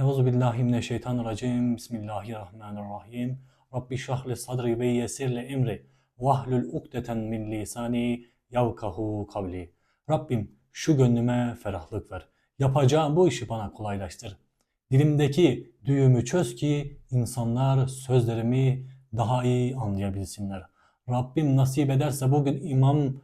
Euzu billahi mineşşeytanirracim. Bismillahirrahmanirrahim. Rabbi şrah li sadri ve yessir li emri. Vahlul ukdeten min lisani yavkahu kavli. Rabbim şu gönlüme ferahlık ver. Yapacağım bu işi bana kolaylaştır. Dilimdeki düğümü çöz ki insanlar sözlerimi daha iyi anlayabilsinler. Rabbim nasip ederse bugün İmam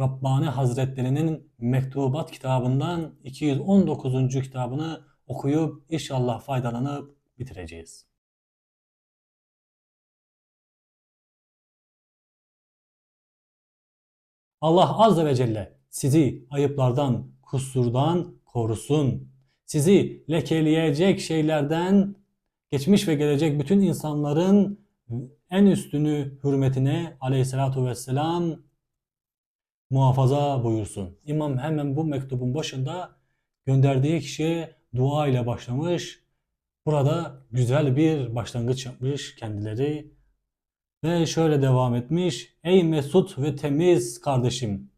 Rabbani Hazretlerinin Mektubat kitabından 219. kitabını okuyup inşallah faydalanıp bitireceğiz. Allah Azze ve Celle sizi ayıplardan, kusurdan korusun. Sizi lekeleyecek şeylerden geçmiş ve gelecek bütün insanların en üstünü hürmetine aleyhissalatu vesselam muhafaza buyursun. İmam hemen bu mektubun başında gönderdiği kişiye dua ile başlamış. Burada güzel bir başlangıç yapmış kendileri. Ve şöyle devam etmiş. Ey mesut ve temiz kardeşim.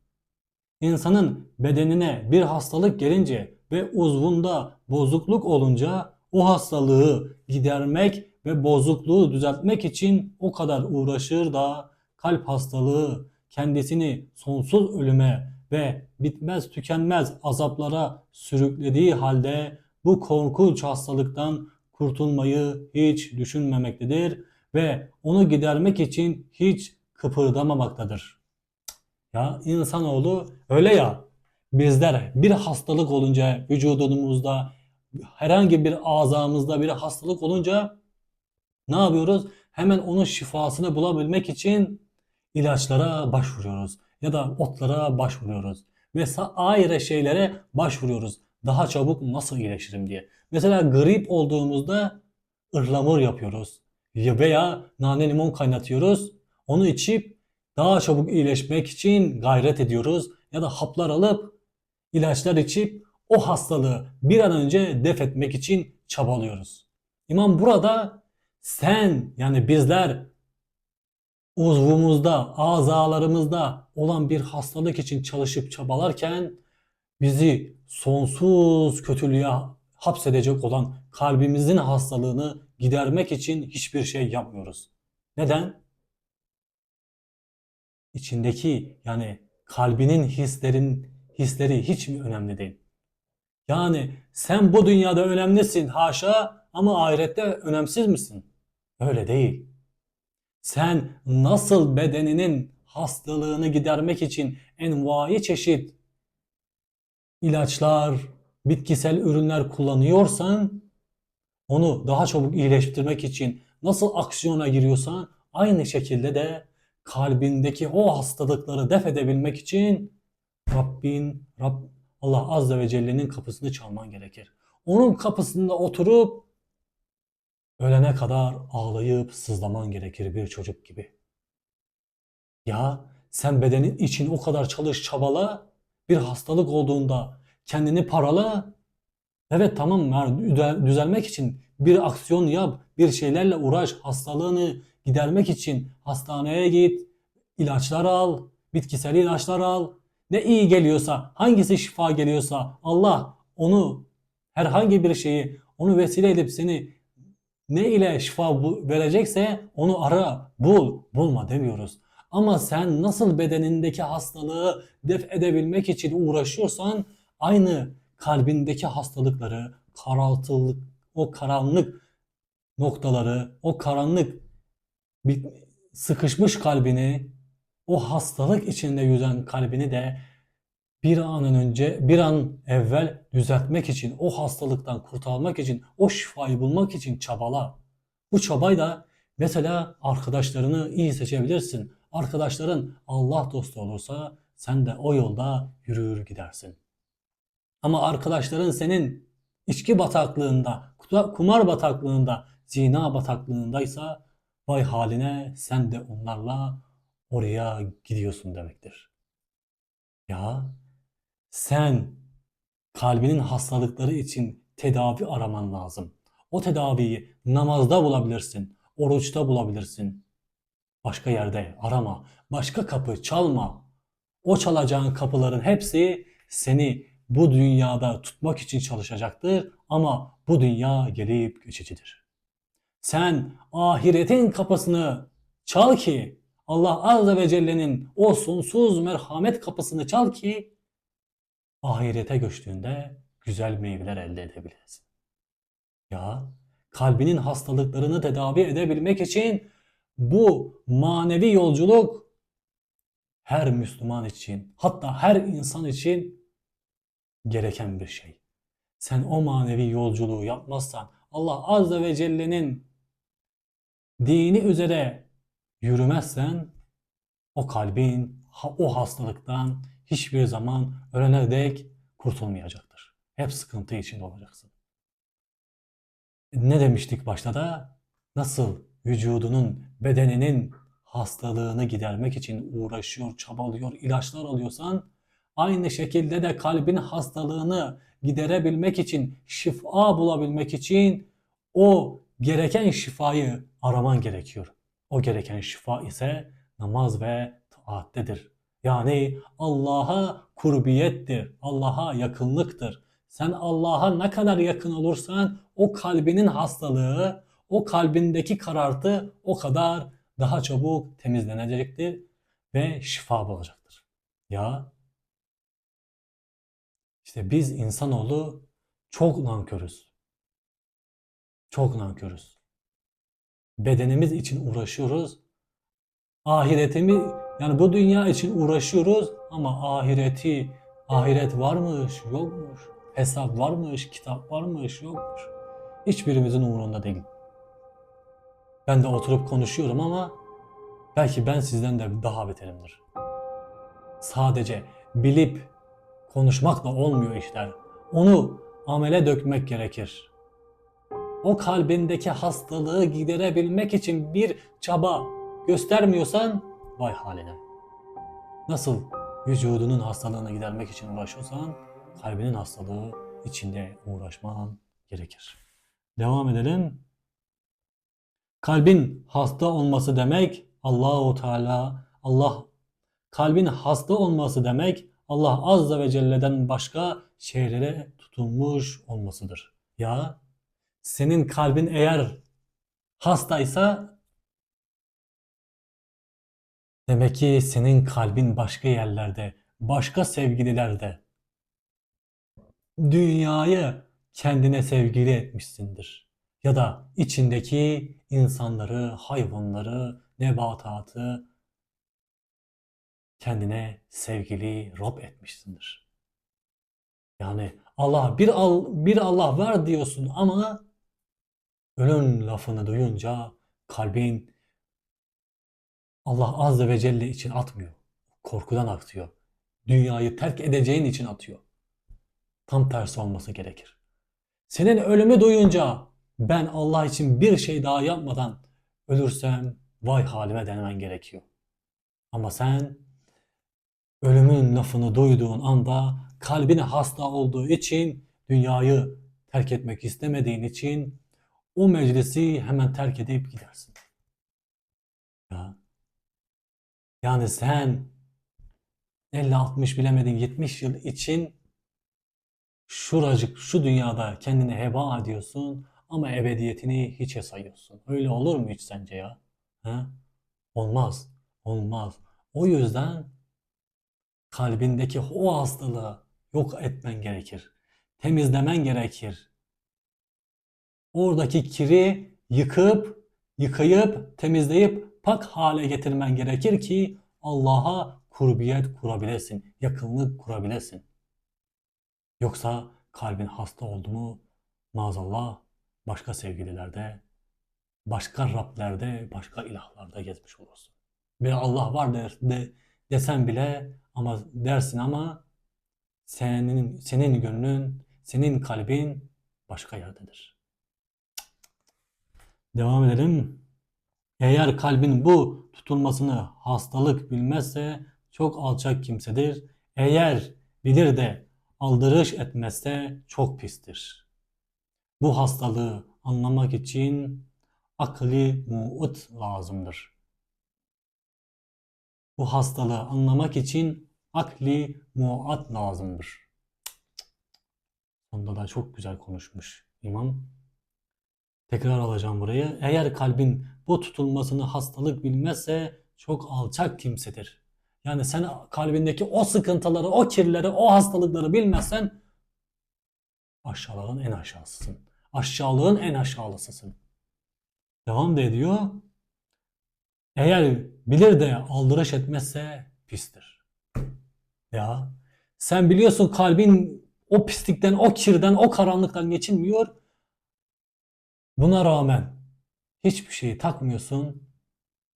İnsanın bedenine bir hastalık gelince ve uzvunda bozukluk olunca o hastalığı gidermek ve bozukluğu düzeltmek için o kadar uğraşır da kalp hastalığı kendisini sonsuz ölüme ve bitmez tükenmez azaplara sürüklediği halde bu korkunç hastalıktan kurtulmayı hiç düşünmemektedir ve onu gidermek için hiç kıpırdamamaktadır. Ya insanoğlu öyle ya bizler bir hastalık olunca vücudumuzda herhangi bir azamızda bir hastalık olunca ne yapıyoruz? Hemen onun şifasını bulabilmek için ilaçlara başvuruyoruz ya da otlara başvuruyoruz ve ayrı şeylere başvuruyoruz. Daha çabuk nasıl iyileşirim diye. Mesela grip olduğumuzda ıhlamur yapıyoruz veya nane limon kaynatıyoruz. Onu içip daha çabuk iyileşmek için gayret ediyoruz ya da haplar alıp ilaçlar içip o hastalığı bir an önce def etmek için çabalıyoruz. İmam burada sen yani bizler uzvumuzda, azalarımızda olan bir hastalık için çalışıp çabalarken bizi sonsuz kötülüğe hapsedecek olan kalbimizin hastalığını gidermek için hiçbir şey yapmıyoruz. Neden? İçindeki yani kalbinin hislerin hisleri hiç mi önemli değil? Yani sen bu dünyada önemlisin haşa ama ahirette önemsiz misin? Öyle değil. Sen nasıl bedeninin hastalığını gidermek için envai çeşit ilaçlar, bitkisel ürünler kullanıyorsan onu daha çabuk iyileştirmek için nasıl aksiyona giriyorsan aynı şekilde de kalbindeki o hastalıkları def edebilmek için Rabbin, Rab, Allah Azze ve Celle'nin kapısını çalman gerekir. Onun kapısında oturup ölene kadar ağlayıp sızlaman gerekir bir çocuk gibi. Ya sen bedenin için o kadar çalış çabala bir hastalık olduğunda kendini parala. Evet tamam düzelmek için bir aksiyon yap, bir şeylerle uğraş, hastalığını gidermek için hastaneye git, ilaçlar al, bitkisel ilaçlar al. Ne iyi geliyorsa, hangisi şifa geliyorsa Allah onu herhangi bir şeyi onu vesile edip seni ne ile şifa verecekse onu ara, bul, bulma demiyoruz. Ama sen nasıl bedenindeki hastalığı def edebilmek için uğraşıyorsan aynı kalbindeki hastalıkları, karaltılık, o karanlık noktaları, o karanlık sıkışmış kalbini, o hastalık içinde yüzen kalbini de bir anın önce, bir an evvel düzeltmek için, o hastalıktan kurtulmak için, o şifayı bulmak için çabala. Bu çabayla mesela arkadaşlarını iyi seçebilirsin. Arkadaşların Allah dostu olursa sen de o yolda yürür gidersin. Ama arkadaşların senin içki bataklığında, kumar bataklığında, zina bataklığındaysa vay haline sen de onlarla oraya gidiyorsun demektir. Ya sen kalbinin hastalıkları için tedavi araman lazım. O tedaviyi namazda bulabilirsin, oruçta bulabilirsin. Başka yerde arama, başka kapı çalma. O çalacağın kapıların hepsi seni bu dünyada tutmak için çalışacaktır ama Bu dünya gelip geçicidir. Sen ahiretin kapısını çal ki Allah Azze ve Celle'nin o sonsuz merhamet kapısını çal ki ahirete göçtüğünde güzel meyveler elde edebilesin. Ya kalbinin hastalıklarını tedavi edebilmek için bu manevi yolculuk her Müslüman için hatta her insan için gereken bir şey. Sen o manevi yolculuğu yapmazsan Allah Azze ve Celle'nin dini üzere yürümezsen o kalbin o hastalıktan hiçbir zaman ölene dek kurtulmayacaktır. Hep sıkıntı içinde olacaksın. Ne demiştik başta da? Nasıl vücudunun, bedeninin hastalığını gidermek için uğraşıyor, çabalıyor, ilaçlar alıyorsan aynı şekilde de kalbin hastalığını giderebilmek için, şifa bulabilmek için o gereken şifayı araman gerekiyor. O gereken şifa ise namaz ve taattedir. Yani Allah'a kurbiyettir, Allah'a yakınlıktır. Sen Allah'a ne kadar yakın olursan o kalbinin hastalığı, o kalbindeki karartı o kadar daha çabuk temizlenecektir ve şifa bulacaktır. Ya işte biz insanoğlu çok nankörüz. Çok nankörüz. Bedenimiz için uğraşıyoruz. Ahiretimi yani bu dünya için uğraşıyoruz ama ahireti ahiret varmış, yokmuş. Hesap varmış, kitap varmış, yokmuş. Hiçbirimizin umurunda değil. Ben de oturup konuşuyorum ama belki ben sizden de daha beterimdir. Sadece bilip konuşmakla olmuyor işler. Onu amele dökmek gerekir. O kalbindeki hastalığı giderebilmek için bir çaba göstermiyorsan vay haline. Nasıl vücudunun hastalığını gidermek için uğraşıyorsan kalbinin hastalığı içinde uğraşman gerekir. Devam edelim. Kalbin hasta olması demek Allahu Teala Allah kalbin hasta olması demek Allah Azze ve Celle'den başka şeylere tutulmuş olmasıdır. Ya senin kalbin eğer hastaysa demek ki senin kalbin başka yerlerde, başka sevgililerde dünyayı kendine sevgili etmişsindir. Ya da içindeki insanları, hayvanları, nebatatı kendine sevgili Rab etmişsindir. Yani Allah bir al bir Allah var diyorsun ama ölüm lafını duyunca kalbin Allah Azze ve Celle için atmıyor. Korkudan atıyor. Dünyayı terk edeceğin için atıyor. Tam tersi olması gerekir. Senin ölümü duyunca ben Allah için bir şey daha yapmadan ölürsem vay halime denemen gerekiyor. Ama sen ölümün lafını duyduğun anda kalbine hasta olduğu için dünyayı terk etmek istemediğin için o meclisi hemen terk edip gidersin. Ya. Yani sen 50-60 bilemedin 70 yıl için şuracık şu dünyada kendini heba ediyorsun ama ebediyetini hiçe sayıyorsun. Öyle olur mu hiç sence ya? Ha? Olmaz. Olmaz. O yüzden kalbindeki o hastalığı yok etmen gerekir. Temizlemen gerekir. Oradaki kiri yıkıp, yıkayıp, temizleyip pak hale getirmen gerekir ki Allah'a kurbiyet kurabilesin, yakınlık kurabilesin. Yoksa kalbin hasta oldu mu maazallah başka sevgililerde, başka Rablerde, başka ilahlarda gezmiş olursun. Bir Allah var der, de, desen bile ama dersin ama senin senin gönlün, senin kalbin başka yerdedir. Devam edelim. Eğer kalbin bu tutulmasını hastalık bilmezse çok alçak kimsedir. Eğer bilir de aldırış etmezse çok pistir. Bu hastalığı anlamak için akli muut lazımdır. Bu hastalığı anlamak için akli muat lazımdır. Sonunda da çok güzel konuşmuş. İmam. Tekrar alacağım burayı. Eğer kalbin bu tutulmasını hastalık bilmezse çok alçak kimsedir. Yani sen kalbindeki o sıkıntıları, o kirleri, o hastalıkları bilmezsen aşağılığın en aşağısısın. Aşağılığın en aşağılısısın. Devam da ediyor. Eğer bilir de aldırış etmezse pistir. Ya sen biliyorsun kalbin o pislikten, o kirden, o karanlıktan geçinmiyor. Buna rağmen hiçbir şeyi takmıyorsun.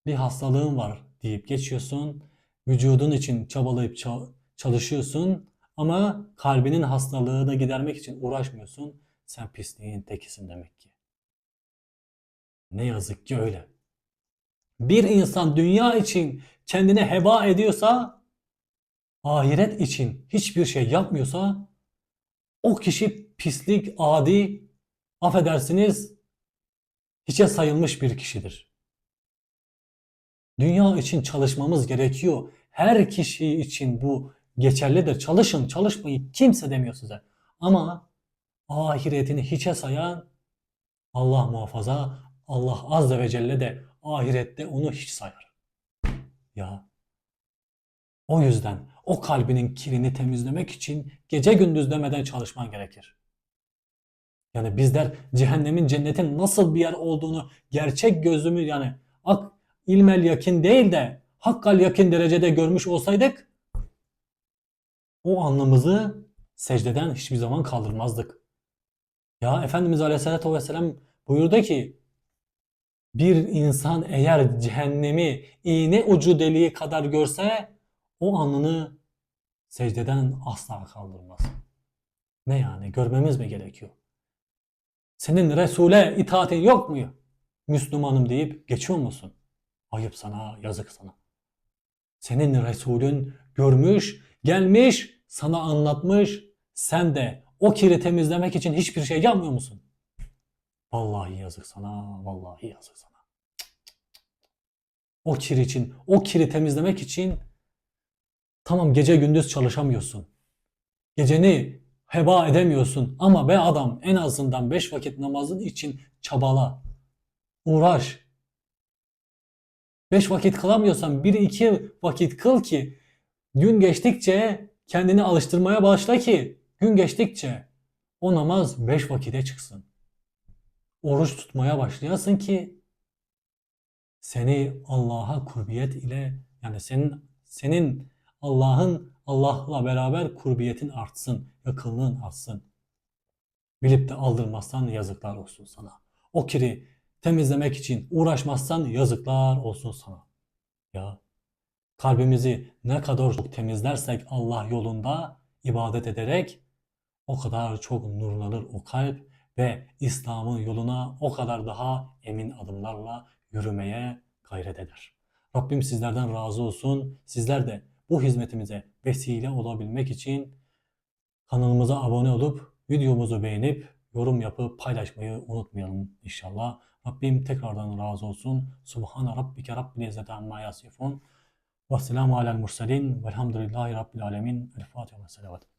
Bir hastalığın var deyip geçiyorsun. Vücudun için çabalayıp ça- çalışıyorsun ama kalbinin hastalığını gidermek için uğraşmıyorsun. Sen pisliğin tekisin demek ki. Ne yazık ki öyle. Bir insan dünya için kendini heba ediyorsa, ahiret için hiçbir şey yapmıyorsa, o kişi pislik, adi, affedersiniz, hiçe sayılmış bir kişidir. Dünya için çalışmamız gerekiyor. Her kişi için bu geçerlidir. Çalışın, çalışmayın. Kimse demiyor size. Ama ahiretini hiçe sayan Allah muhafaza Allah azze ve celle de ahirette onu hiç sayar. Ya o yüzden o kalbinin kirini temizlemek için gece gündüz demeden çalışman gerekir. Yani bizler cehennemin cennetin nasıl bir yer olduğunu gerçek gözümü yani ak ilmel yakin değil de hakkal yakin derecede görmüş olsaydık o anlamızı secdeden hiçbir zaman kaldırmazdık. Ya Efendimiz Aleyhisselatü Vesselam buyurdu ki bir insan eğer cehennemi iğne ucu deliği kadar görse o alnını secdeden asla kaldırmaz. Ne yani görmemiz mi gerekiyor? Senin Resul'e itaatin yok mu? Müslümanım deyip geçiyor musun? Ayıp sana, yazık sana. Senin Resulün görmüş, gelmiş, sana anlatmış. Sen de o kiri temizlemek için hiçbir şey yapmıyor musun? Vallahi yazık sana, vallahi yazık sana. O kir için, o kiri temizlemek için tamam gece gündüz çalışamıyorsun. Geceni heba edemiyorsun ama be adam en azından 5 vakit namazın için çabala. Uğraş. 5 vakit kılamıyorsan 1-2 vakit kıl ki gün geçtikçe kendini alıştırmaya başla ki gün geçtikçe o namaz 5 vakite çıksın. Oruç tutmaya başlayasın ki seni Allah'a kurbiyet ile yani senin senin Allah'ın Allah'la beraber kurbiyetin artsın, yakınlığın artsın. Bilip de aldırmazsan yazıklar olsun sana. O kiri temizlemek için uğraşmazsan yazıklar olsun sana. Ya kalbimizi ne kadar çok temizlersek Allah yolunda ibadet ederek o kadar çok nurlanır o kalp ve İslam'ın yoluna o kadar daha emin adımlarla yürümeye gayret eder. Rabbim sizlerden razı olsun. Sizler de bu hizmetimize vesile olabilmek için kanalımıza abone olup videomuzu beğenip yorum yapıp paylaşmayı unutmayalım inşallah. Rabbim tekrardan razı olsun. Subhane rabbike rabbil izzeti amma yasifun. Ve selamu alel murselin. Velhamdülillahi rabbil alemin. El Fatiha ve selavat.